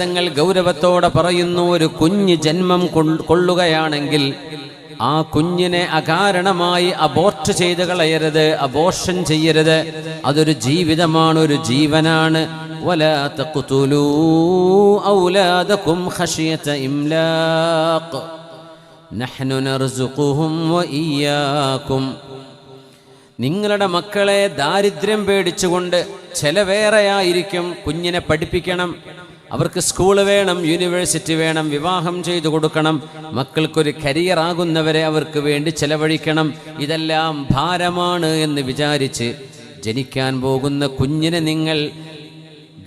തങ്ങൾ ഗൗരവത്തോടെ പറയുന്നു ഒരു കുഞ്ഞ് ജന്മം കൊള്ളുകയാണെങ്കിൽ ആ കുഞ്ഞിനെ അകാരണമായി അബോർട്ട് ചെയ്ത് കളയരുത് അബോർഷൻ ചെയ്യരുത്. അതൊരു ജീവിതമാണ് ഒരു ജീവനാണ്. നിങ്ങളുടെ മക്കളെ ദാരിദ്ര്യം പേടിച്ചുകൊണ്ട് ചെലവേറെയായിരിക്കും കുഞ്ഞിനെ പഠിപ്പിക്കണം. അവർക്ക് സ്കൂൾ വേണം യൂണിവേഴ്സിറ്റി വേണം വിവാഹം ചെയ്തു കൊടുക്കണം. മക്കൾക്കൊരു കരിയർ ആകുന്നവരെ അവർക്ക് വേണ്ടി ചെലവഴിക്കണം. ഇതെല്ലാം ഭാരമാണ് എന്ന് വിചാരിച്ച് ജനിക്കാൻ പോകുന്ന കുഞ്ഞിനെ നിങ്ങൾ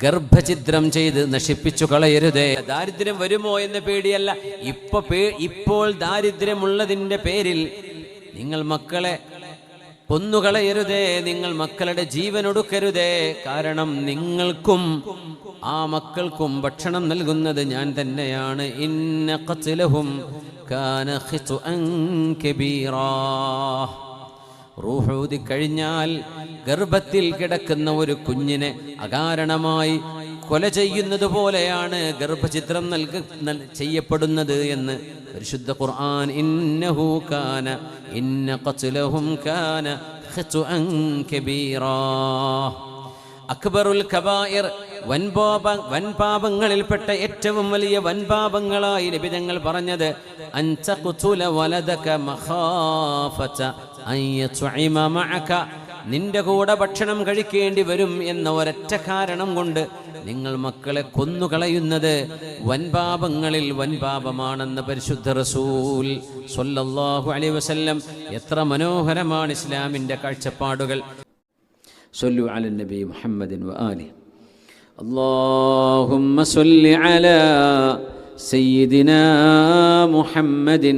ഗർഭചിത്രം ചെയ്ത് നശിപ്പിച്ചു കളയരുതേ. ദാരിദ്ര്യം വരുമോ എന്ന പേടിയല്ല. ഇപ്പൊ ഇപ്പോൾ ദാരിദ്ര്യമുള്ളതിന്റെ പേരിൽ നിങ്ങൾ മക്കളെ കൊന്നുകളയരുതേ നിങ്ങൾ മക്കളുടെ ജീവൻ ഒടുക്കരുതേ കാരണം നിങ്ങൾക്കും ആ മക്കൾക്കും ഭക്ഷണം നൽകുന്നത് ഞാൻ തന്നെയാണ്. ഇന്ന റൂഹൂതി കഴിഞ്ഞാൽ ഗർഭത്തിൽ കിടക്കുന്ന ഒരു കുഞ്ഞിനെ അകാരണമായി കൊല ചെയ്യുന്നത് പോലെയാണ് ഗർഭചിത്രം നൽക നൽ- ചെയ്യപ്പെടുന്നത് എന്ന്. പരിശുദ്ധ ഖുർആൻ ഇന്നഹു കാന ഇന്ന ഖത്ലഹും കാന ഖത്വൻ കബീറ. അക്ബറുൽ കബായിർ വൻപാപ വൻപാപങ്ങളിൽപ്പെട്ട ഏറ്റവും വലിയ വൻപാപങ്ങളായി ലഭിതങ്ങൾ പറഞ്ഞത് അൻതഖ്തുല വലദക മഖാഫത അൻ യത്ഉഇമ മഅക നിന്റെ കൂടെ ഭക്ഷണം കഴിക്കേണ്ടി വരും എന്ന ഒരൊറ്റ കാരണം കൊണ്ട് നിങ്ങൾ മക്കളെ കൊന്നുകളയുന്നത് വൻപാപങ്ങളിൽ വൻപാപമാണെന്ന് പരിശുദ്ധ റസൂൽ സൊല്ലാഹു അലൈ വസല്ലം എത്ര മനോഹരമാണ് ഇസ്ലാമിന്റെ കാഴ്ചപ്പാടുകൾ. സൊല്ലു അലൻ നബി മുഹമ്മദിൻ ആലി. അള്ളാഹുമ്മ സൊല്ലി അല സയ്യിദിന മുഹമ്മദിൻ